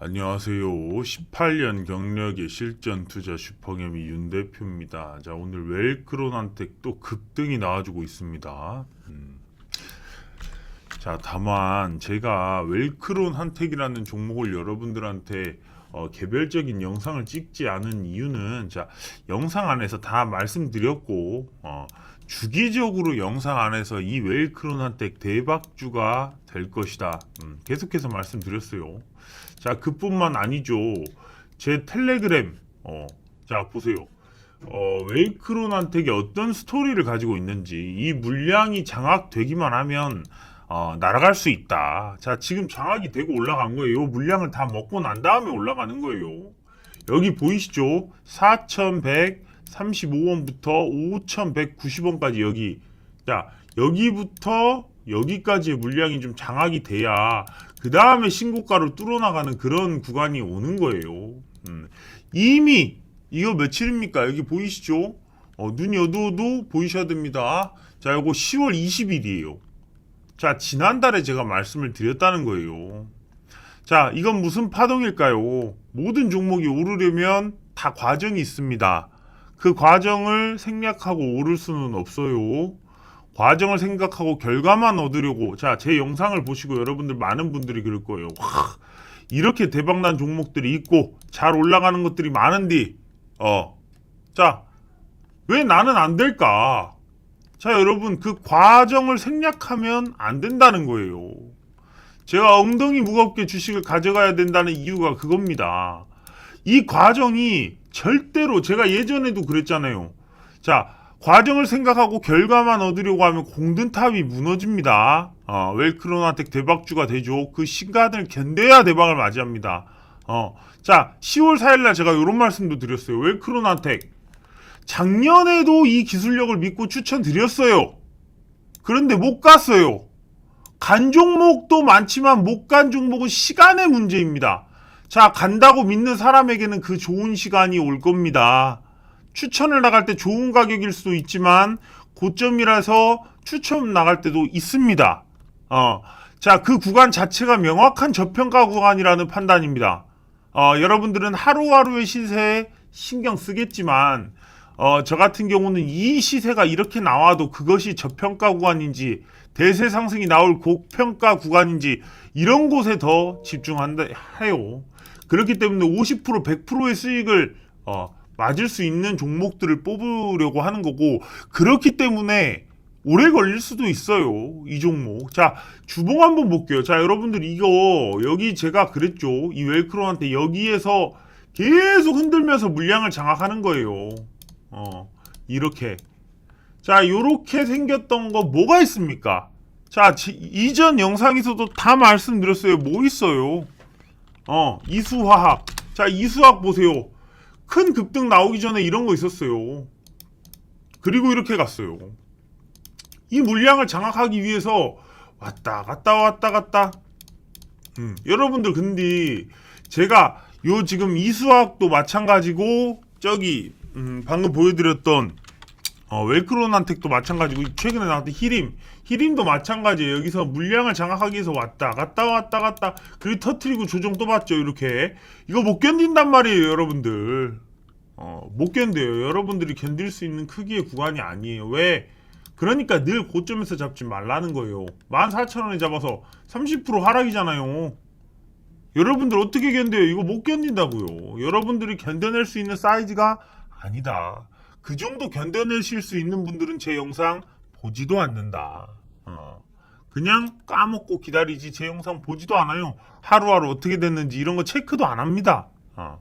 안녕하세요. 18년 경력의 실전 투자 슈퍼개미 윤 대표입니다. 자, 오늘 웰크론한테 또 급등이 나와주고 있습니다. 음. 자, 다만 제가 웰크론 한택이라는 종목을 여러분들한테 어, 개별적인 영상을 찍지 않은 이유는 자, 영상 안에서 다 말씀드렸고 어, 주기적으로 영상 안에서 이 웰크론 한택 대박주가 될 것이다. 음, 계속해서 말씀드렸어요. 자, 그뿐만 아니죠. 제 텔레그램, 어, 자, 보세요. 어, 웨이크론한테 어떤 스토리를 가지고 있는지, 이 물량이 장악되기만 하면, 어, 날아갈 수 있다. 자, 지금 장악이 되고 올라간 거예요. 물량을 다 먹고 난 다음에 올라가는 거예요. 여기 보이시죠? 4,135원부터 5,190원까지 여기. 자, 여기부터 여기까지의 물량이 좀 장악이 돼야 그 다음에 신고가로 뚫어나가는 그런 구간이 오는 거예요. 음. 이미 이거 며칠입니까? 여기 보이시죠? 어, 눈이 어두워도 보이셔야 됩니다. 자, 이거 10월 20일이에요. 자, 지난달에 제가 말씀을 드렸다는 거예요. 자, 이건 무슨 파동일까요? 모든 종목이 오르려면 다 과정이 있습니다. 그 과정을 생략하고 오를 수는 없어요. 과정을 생각하고 결과만 얻으려고 자 제 영상을 보시고 여러분들 많은 분들이 그럴 거예요. 와, 이렇게 대박난 종목들이 있고 잘 올라가는 것들이 많은데 어자 왜 나는 안 될까? 자 여러분 그 과정을 생략하면 안 된다는 거예요. 제가 엉덩이 무겁게 주식을 가져가야 된다는 이유가 그겁니다. 이 과정이 절대로 제가 예전에도 그랬잖아요. 자 과정을 생각하고 결과만 얻으려고 하면 공든탑이 무너집니다. 어, 웰크로나텍 대박주가 되죠. 그 시간을 견뎌야 대박을 맞이합니다. 어, 자, 10월 4일날 제가 이런 말씀도 드렸어요. 웰크로나텍 작년에도 이 기술력을 믿고 추천드렸어요. 그런데 못 갔어요. 간 종목도 많지만 못 간 종목은 시간의 문제입니다. 자, 간다고 믿는 사람에게는 그 좋은 시간이 올 겁니다. 추천을 나갈 때 좋은 가격일 수도 있지만 고점이라서 추천 나갈 때도 있습니다. 어, 자, 그 구간 자체가 명확한 저평가 구간이라는 판단입니다. 어, 여러분들은 하루하루의 시세에 신경 쓰겠지만, 어, 저 같은 경우는 이 시세가 이렇게 나와도 그것이 저평가 구간인지, 대세 상승이 나올 고평가 구간인지, 이런 곳에 더 집중한다, 해요. 그렇기 때문에 50% 100%의 수익을, 어, 맞을 수 있는 종목들을 뽑으려고 하는 거고 그렇기 때문에 오래 걸릴 수도 있어요. 이 종목. 자, 주봉 한번 볼게요. 자, 여러분들 이거 여기 제가 그랬죠. 이 웰크로한테 여기에서 계속 흔들면서 물량을 장악하는 거예요. 어, 이렇게. 자, 요렇게 생겼던 거 뭐가 있습니까? 자, 지, 이전 영상에서도 다 말씀드렸어요. 뭐 있어요? 어, 이수화학. 자, 이수학 보세요. 큰 급등 나오기 전에 이런 거 있었어요. 그리고 이렇게 갔어요. 이 물량을 장악하기 위해서 왔다 갔다 왔다 갔다. 음, 여러분들 근데 제가 요 지금 이수학도 마찬가지고 저기 음, 방금 보여드렸던 어, 웰크론한텍도 마찬가지고 최근에 나왔던 히림. 히림도 마찬가지예요. 여기서 물량을 장악하기 위해서 왔다 갔다 왔다 갔다. 그리고 터트리고 조정 또 받죠 이렇게. 이거 못 견딘단 말이에요 여러분들. 어, 못 견뎌요. 여러분들이 견딜 수 있는 크기의 구간이 아니에요. 왜? 그러니까 늘 고점에서 잡지 말라는 거예요. 14,000원에 잡아서 30% 하락이잖아요. 여러분들 어떻게 견뎌요? 이거 못 견딘다고요. 여러분들이 견뎌낼 수 있는 사이즈가 아니다 그 정도 견뎌내실 수 있는 분들은 제 영상 보지도 않는다. 어. 그냥 까먹고 기다리지 제 영상 보지도 않아요. 하루하루 어떻게 됐는지 이런 거 체크도 안 합니다. 어.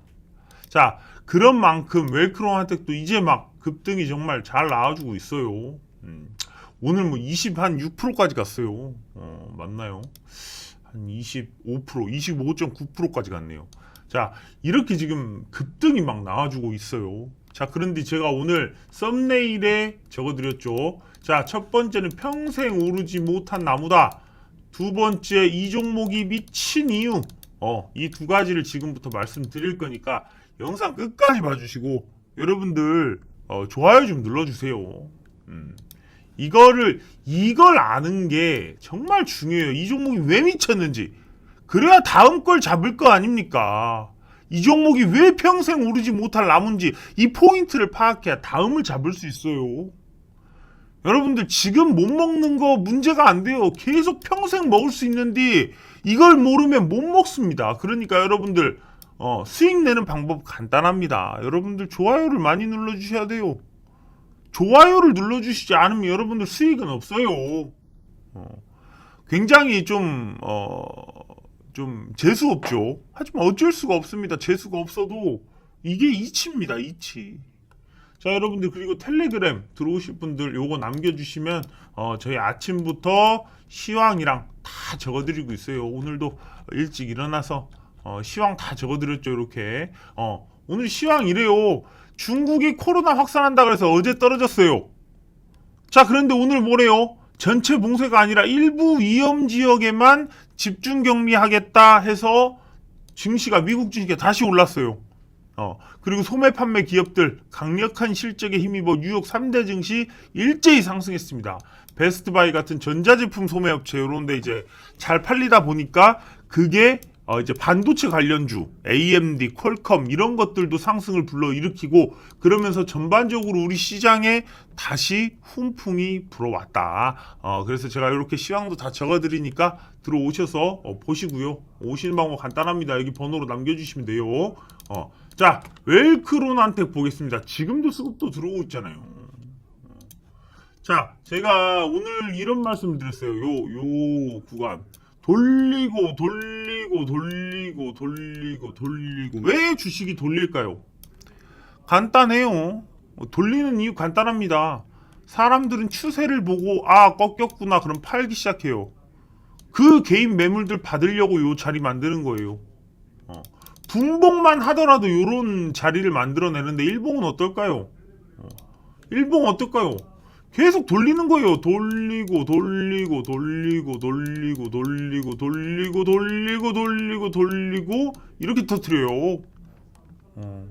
자, 그런 만큼 웰크롬한테도 이제 막 급등이 정말 잘 나와주고 있어요. 음. 오늘 뭐 20, 한 6%까지 갔어요. 어, 맞나요? 한 25%, 25.9%까지 갔네요. 자, 이렇게 지금 급등이 막 나와주고 있어요. 자, 그런데 제가 오늘 썸네일에 적어드렸죠. 자, 첫 번째는 평생 오르지 못한 나무다. 두 번째, 이 종목이 미친 이유. 어, 이 두 가지를 지금부터 말씀드릴 거니까 영상 끝까지 봐주시고, 여러분들, 어, 좋아요 좀 눌러주세요. 음. 이거를, 이걸 아는 게 정말 중요해요. 이 종목이 왜 미쳤는지. 그래야 다음 걸 잡을 거 아닙니까? 이 종목이 왜 평생 오르지 못할 나무인지 이 포인트를 파악해야 다음을 잡을 수 있어요. 여러분들 지금 못 먹는 거 문제가 안 돼요. 계속 평생 먹을 수 있는데 이걸 모르면 못 먹습니다. 그러니까 여러분들 어, 수익 내는 방법 간단합니다. 여러분들 좋아요를 많이 눌러주셔야 돼요. 좋아요를 눌러주시지 않으면 여러분들 수익은 없어요. 어, 굉장히 좀, 어, 좀 재수 없죠. 하지만 어쩔 수가 없습니다. 재수가 없어도 이게 이치입니다. 이치. 자 여러분들 그리고 텔레그램 들어오실 분들 요거 남겨주시면 어, 저희 아침부터 시황이랑 다 적어드리고 있어요. 오늘도 일찍 일어나서 어, 시황 다 적어드렸죠. 이렇게 어, 오늘 시황 이래요. 중국이 코로나 확산한다 그래서 어제 떨어졌어요. 자 그런데 오늘 뭐래요? 전체 봉쇄가 아니라 일부 위험 지역에만 집중 격리하겠다 해서 증시가 미국 증시가 다시 올랐어요. 어, 그리고 소매 판매 기업들 강력한 실적에 힘입어 뉴욕 3대 증시 일제히 상승했습니다. 베스트바이 같은 전자제품 소매업체 이런데 이제 잘 팔리다 보니까 그게 어 이제 반도체 관련주 AMD, 퀄컴 이런 것들도 상승을 불러 일으키고 그러면서 전반적으로 우리 시장에 다시 훈풍이 불어왔다. 어 그래서 제가 이렇게 시황도 다 적어드리니까 들어오셔서 어, 보시고요. 오시는 방법 간단합니다. 여기 번호로 남겨주시면 돼요. 어, 자 웰크론한테 보겠습니다. 지금도 수급도 들어오고 있잖아요. 어. 자, 제가 오늘 이런 말씀 드렸어요. 요, 요 구간. 돌리고, 돌리고, 돌리고, 돌리고, 돌리고. 왜 주식이 돌릴까요? 간단해요. 어, 돌리는 이유 간단합니다. 사람들은 추세를 보고, 아, 꺾였구나. 그럼 팔기 시작해요. 그 개인 매물들 받으려고 요 자리 만드는 거예요. 어. 분봉만 하더라도 요런 자리를 만들어내는데 일봉은 어떨까요? 어. 일봉 어떨까요? 계속 돌리는 거예요. 돌리고 돌리고 돌리고 돌리고 돌리고 돌리고 돌리고 돌리고 돌리고 이렇게 터트려요. 어.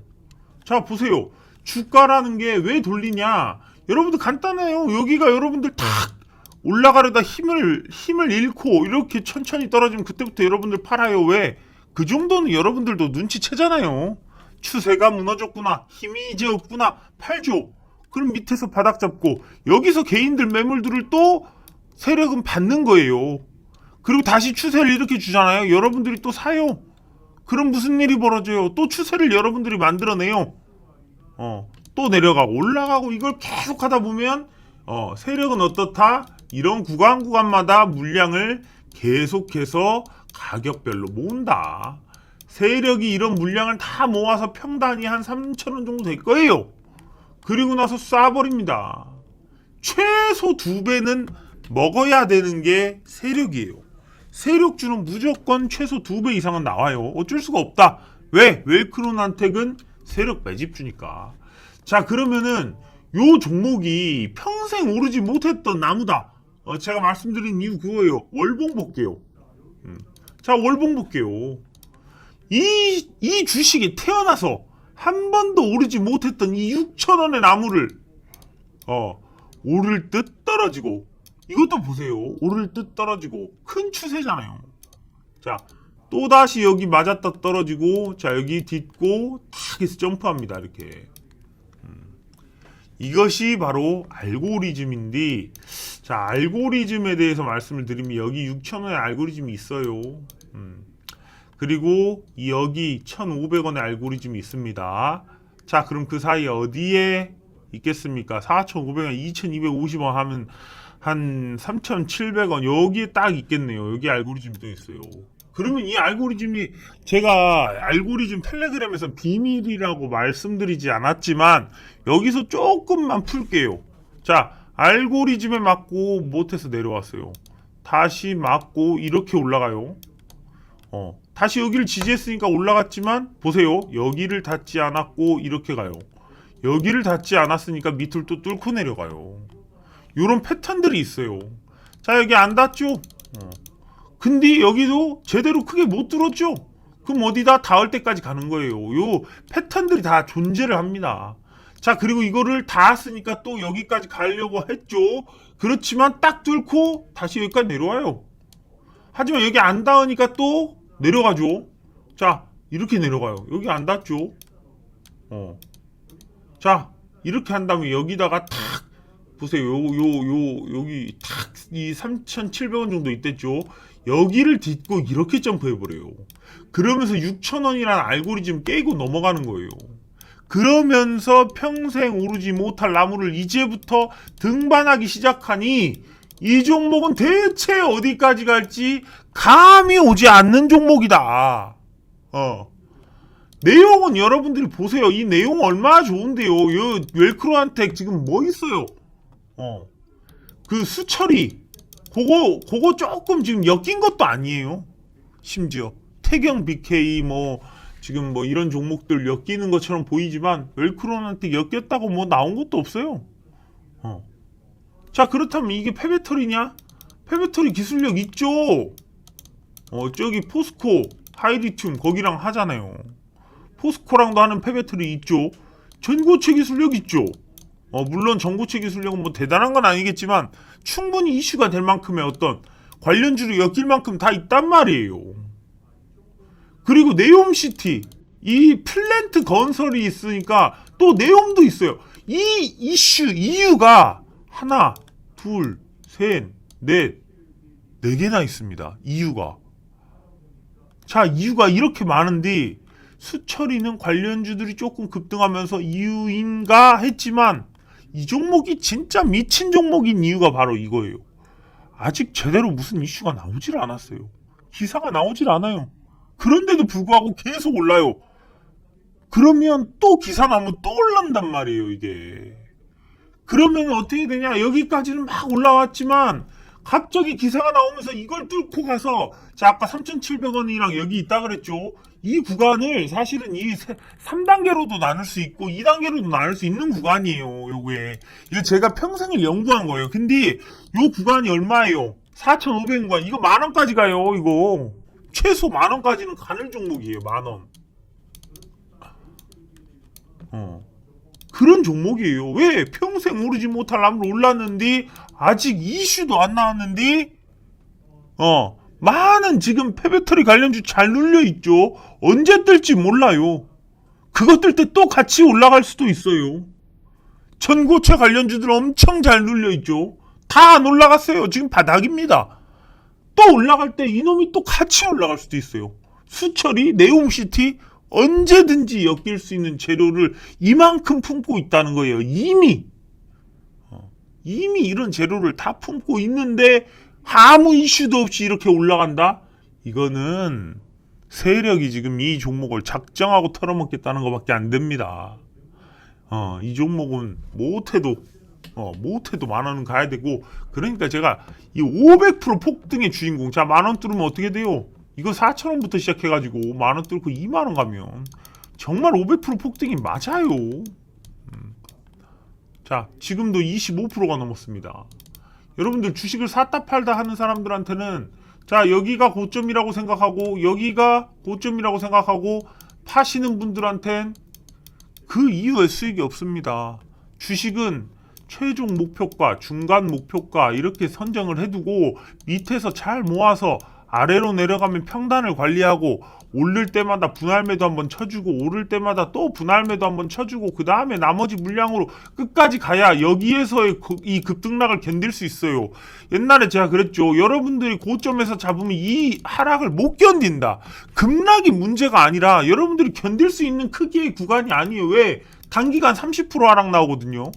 자 보세요. 주가라는 게 왜 돌리냐? 여러분들 간단해요. 여기가 여러분들 탁 올라가려다 힘을 힘을 잃고 이렇게 천천히 떨어지면 그때부터 여러분들 팔아요. 왜? 그 정도는 여러분들도 눈치채잖아요. 추세가 무너졌구나. 힘이 이제 없구나. 팔죠. 그럼 밑에서 바닥 잡고 여기서 개인들 매물들을 또 세력은 받는 거예요. 그리고 다시 추세를 이렇게 주잖아요. 여러분들이 또 사요. 그럼 무슨 일이 벌어져요? 또 추세를 여러분들이 만들어내요. 어, 또 내려가고 올라가고 이걸 계속 하다 보면 어, 세력은 어떻다? 이런 구간 구간마다 물량을 계속해서 가격별로 모은다. 세력이 이런 물량을 다 모아서 평단이 한 3,000원 정도 될 거예요. 그리고 나서 쏴버립니다. 최소 두 배는 먹어야 되는 게 세력이에요. 세력주는 무조건 최소 두 배 이상은 나와요. 어쩔 수가 없다. 왜? 웰크론한텍은 세력 매집주니까. 자, 그러면은 요 종목이 평생 오르지 못했던 나무다. 어, 제가 말씀드린 이유 그거예요. 월봉 볼게요. 음. 자, 월봉 볼게요. 이, 이 주식이 태어나서 한 번도 오르지 못했던 이 6천원의 나무를, 어, 오를 듯 떨어지고, 이것도 보세요. 오를 듯 떨어지고, 큰 추세잖아요. 자, 또다시 여기 맞았다 떨어지고, 자, 여기 딛고, 탁 해서 점프합니다. 이렇게. 이것이 바로 알고리즘인데 자 알고리즘에 대해서 말씀을 드리면 여기 6,000원의 알고리즘이 있어요 음. 그리고 여기 1,500원의 알고리즘이 있습니다 자 그럼 그 사이에 어디에 있겠습니까 4,500원 2,250원 하면 한 3,700원 여기에 딱 있겠네요 여기 알고리즘이 또 있어요 그러면 이 알고리즘이 제가 알고리즘 텔레그램에서 비밀이라고 말씀드리지 않았지만 여기서 조금만 풀게요. 자, 알고리즘에 맞고 못해서 내려왔어요. 다시 맞고 이렇게 올라가요. 어, 다시 여기를 지지했으니까 올라갔지만 보세요. 여기를 닿지 않았고 이렇게 가요. 여기를 닿지 않았으니까 밑을 또 뚫고 내려가요. 이런 패턴들이 있어요. 자, 여기 안 닿죠? 어. 근데 여기도 제대로 크게 못 들었죠? 그럼 어디다 닿을 때까지 가는 거예요. 요 패턴들이 다 존재를 합니다. 자, 그리고 이거를 닿았으니까 또 여기까지 가려고 했죠. 그렇지만 딱 뚫고 다시 여기까지 내려와요. 하지만 여기 안 닿으니까 또 내려가죠. 자, 이렇게 내려가요. 여기 안 닿죠? 어. 자, 이렇게 한 다음에 여기다가 탁 보세요. 요, 요, 요, 여기 탁 이 3,700원 정도 있댔죠. 여기를 딛고 이렇게 점프해버려요. 그러면서 6,000원이라는 알고리즘 깨고 넘어가는 거예요. 그러면서 평생 오르지 못할 나무를 이제부터 등반하기 시작하니 이 종목은 대체 어디까지 갈지 감이 오지 않는 종목이다. 어. 내용은 여러분들이 보세요. 이 내용 얼마나 좋은데요. 이 웰크로한테 지금 뭐 있어요? 어. 그 수처리. 그거, 그거 조금 지금 엮인 것도 아니에요. 심지어. 태경 BK 뭐, 지금 뭐 이런 종목들 엮이는 것처럼 보이지만 웰크론한테 엮였다고 뭐 나온 것도 없어요. 어. 자, 그렇다면 이게 페베터리냐? 페베터리 기술력 있죠? 어, 저기 포스코, 하이리튬 거기랑 하잖아요. 포스코랑도 하는 페베트리 있죠. 전고체 기술력 있죠. 어, 물론 전고체 기술력은 뭐 대단한 건 아니겠지만 충분히 이슈가 될 만큼의 어떤 관련주로 엮일 만큼 다 있단 말이에요. 그리고 네옴시티 이 플랜트 건설이 있으니까 또 네옴도 있어요. 이 이슈 이유가 하나, 둘, 셋, 넷, 네 개나 있습니다. 이유가. 자, 이유가 이렇게 많은데 수처리는 관련주들이 조금 급등하면서 이유인가 했지만 이 종목이 진짜 미친 종목인 이유가 바로 이거예요. 아직 제대로 무슨 이슈가 나오질 않았어요. 기사가 나오질 않아요. 그런데도 불구하고 계속 올라요. 그러면 또 기사 나오면 또 올란단 말이에요, 이게. 그러면 어떻게 되냐? 여기까지는 막 올라왔지만 갑자기 기사가 나오면서 이걸 뚫고 가서 자 아까 3,700원이랑 여기 있다 그랬죠. 이 구간을 사실은 이 3단계로도 나눌 수 있고 2단계로도 나눌 수 있는 구간이에요. 요게 이거 제가 평생을 연구한 거예요. 근데 요 구간이 얼마예요? 4,500원. 이거 만 원까지 가요. 이거 최소 만 원까지는 가는 종목이에요. 만 원. 어. 그런 종목이에요. 왜? 평생 오르지 못할 나무를 올랐는데 아직 이슈도 안 나왔는데 어 많은 지금 페베터리 관련 주 잘 눌려 있죠. 언제 뜰지 몰라요. 그것 뜰 때 또 같이 올라갈 수도 있어요. 전고체 관련주들 엄청 잘 눌려 있죠. 다 안 올라갔어요. 지금 바닥입니다. 또 올라갈 때 이놈이 또 같이 올라갈 수도 있어요. 수철이 네옴시티 언제든지 엮일 수 있는 재료를 이만큼 품고 있다는 거예요. 이미 어, 이미 이런 재료를 다 품고 있는데 아무 이슈도 없이 이렇게 올라간다? 이거는 세력이 지금 이 종목을 작정하고 털어먹겠다는 것밖에 안 됩니다. 어, 이 종목은 못해도 어, 못해도 만 원은 가야 되고 그러니까 제가 이 500% 폭등의 주인공 자 만 원 뚫으면 어떻게 돼요? 이거 4천 원부터 시작해가지고 만 원 뚫고 2만 원 가면 정말 500% 폭등이 맞아요. 음. 자 지금도 25%가 넘었습니다. 여러분들 주식을 샀다 팔다 하는 사람들한테는 자 여기가 고점이라고 생각하고 여기가 고점이라고 생각하고 파시는 분들한텐 그 이후에 수익이 없습니다. 주식은 최종 목표가, 중간 목표가 이렇게 선정을 해두고 밑에서 잘 모아서 아래로 내려가면 평단을 관리하고 오를 때마다 분할매도 한번 쳐주고 오를 때마다 또 분할매도 한번 쳐주고 그 다음에 나머지 물량으로 끝까지 가야 여기에서의 그- 이 급등락을 견딜 수 있어요. 옛날에 제가 그랬죠. 여러분들이 고점에서 잡으면 이 하락을 못 견딘다. 급락이 문제가 아니라 여러분들이 견딜 수 있는 크기의 구간이 아니에요. 왜? 단기간 30% 하락 나오거든요.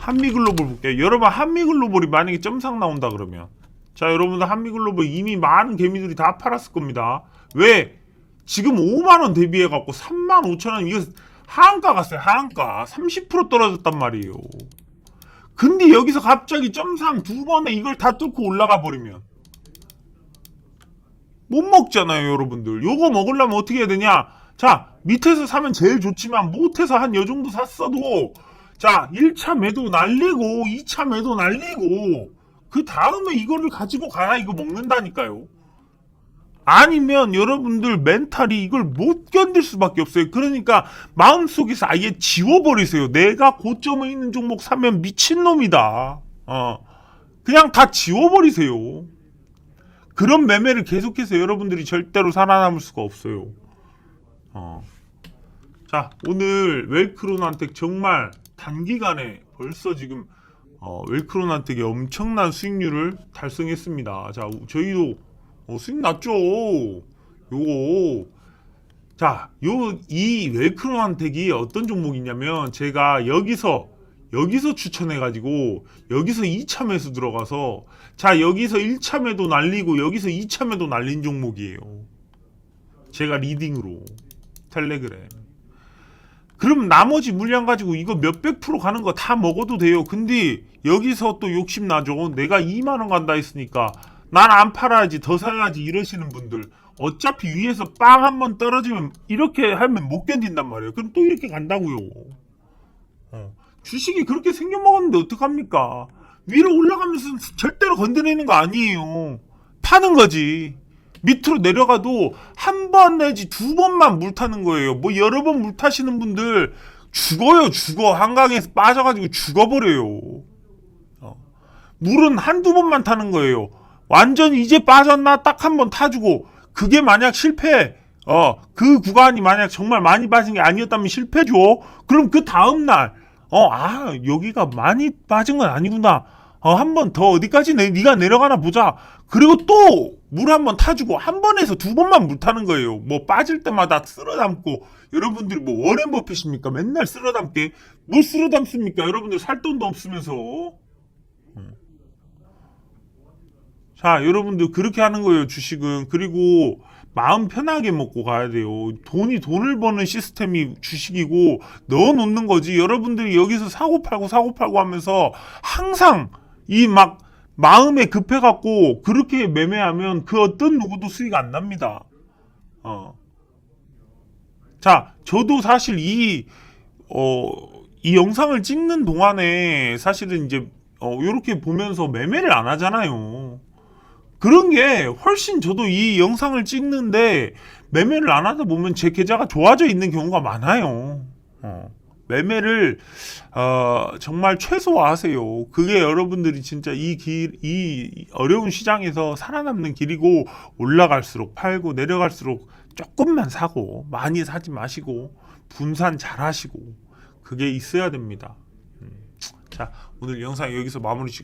한미글로벌 볼게요. 여러분 한미글로벌이 만약에 점상 나온다 그러면 자 여러분들 한미글로벌 이미 많은 개미들이 다 팔았을 겁니다. 왜? 지금 5만원 대비해 갖고 3만 5천원 이거 하한가 갔어요. 하한가 30% 떨어졌단 말이에요. 근데 여기서 갑자기 점상 두 번에 이걸 다 뚫고 올라가 버리면 못 먹잖아요, 여러분들. 요거 먹으려면 어떻게 해야 되냐? 자, 밑에서 사면 제일 좋지만 못해서 한 요 정도 샀어도 자, 1차 매도 날리고 2차 매도 날리고 그 다음에 이거를 가지고 가야 이거 먹는다니까요. 아니면 여러분들 멘탈이 이걸 못 견딜 수밖에 없어요. 그러니까 마음속에서 아예 지워버리세요. 내가 고점에 있는 종목 사면 미친놈이다. 어. 그냥 다 지워버리세요. 그런 매매를 계속해서 여러분들이 절대로 살아남을 수가 없어요. 어. 자, 오늘 웰크론한텍 정말 단기간에 벌써 지금 어, 웰크론한텍이 엄청난 수익률을 달성했습니다. 자, 우- 저희도 어, 수익 났죠. 요거 자, 요 이 웰크론한텍이 어떤 종목이냐면 제가 여기서 여기서 추천해 가지고 여기서 2차 매수 들어가서 자, 여기서 1차 매도 날리고 여기서 2차 매도 날린 종목이에요. 제가 리딩으로 텔레그램. 그럼 나머지 물량 가지고 이거 몇백 프로 가는 거 다 먹어도 돼요. 근데 여기서 또 욕심 나죠. 내가 2만 원 간다 했으니까 난 안 팔아야지 더 사야지 이러시는 분들 어차피 위에서 빵 한 번 떨어지면 이렇게 하면 못 견딘단 말이에요. 그럼 또 이렇게 간다고요. 어. 주식이 그렇게 생겨먹었는데 어떡합니까? 위로 올라가면서 절대로 건드리는 거 아니에요. 파는 거지. 밑으로 내려가도 한 번 내지 두 번만 물 타는 거예요. 뭐 여러 번 물 타시는 분들 죽어요, 죽어. 한강에서 빠져가지고 죽어버려요. 어. 물은 한두 번만 타는 거예요. 완전 이제 빠졌나 딱 한 번 타주고 그게 만약 실패, 어, 그 구간이 만약 정말 많이 빠진 게 아니었다면 실패죠. 그럼 그 다음 날, 어, 아, 여기가 많이 빠진 건 아니구나. 어, 한 번 더 어디까지 내, 네가 내려가나 보자. 그리고 또 물 한 번 타주고 한 번에서 두 번만 물 타는 거예요. 뭐 빠질 때마다 쓸어 담고 여러분들이 뭐 워렌 버핏입니까? 맨날 쓸어 담게 뭘 쓸어 담습니까? 여러분들 살 돈도 없으면서. 음. 자, 여러분들 그렇게 하는 거예요, 주식은. 그리고 마음 편하게 먹고 가야 돼요. 돈이 돈을 버는 시스템이 주식이고 넣어 놓는 거지. 여러분들이 여기서 사고 팔고 사고 팔고 하면서 항상 이 막 마음에 급해 갖고 그렇게 매매하면 그 어떤 누구도 수익 안 납니다. 어. 자, 저도 사실 이 어, 이 영상을 찍는 동안에 사실은 이제 어, 이렇게 보면서 매매를 안 하잖아요. 그런 게 훨씬 저도 이 영상을 찍는데 매매를 안 하다 보면 제 계좌가 좋아져 있는 경우가 많아요. 어. 매매를 어, 정말 최소화하세요. 그게 여러분들이 진짜 이 길, 이 어려운 시장에서 살아남는 길이고 올라갈수록 팔고 내려갈수록 조금만 사고 많이 사지 마시고 분산 잘 하시고 그게 있어야 됩니다. 음. 자, 오늘 영상 여기서 마무리 짓고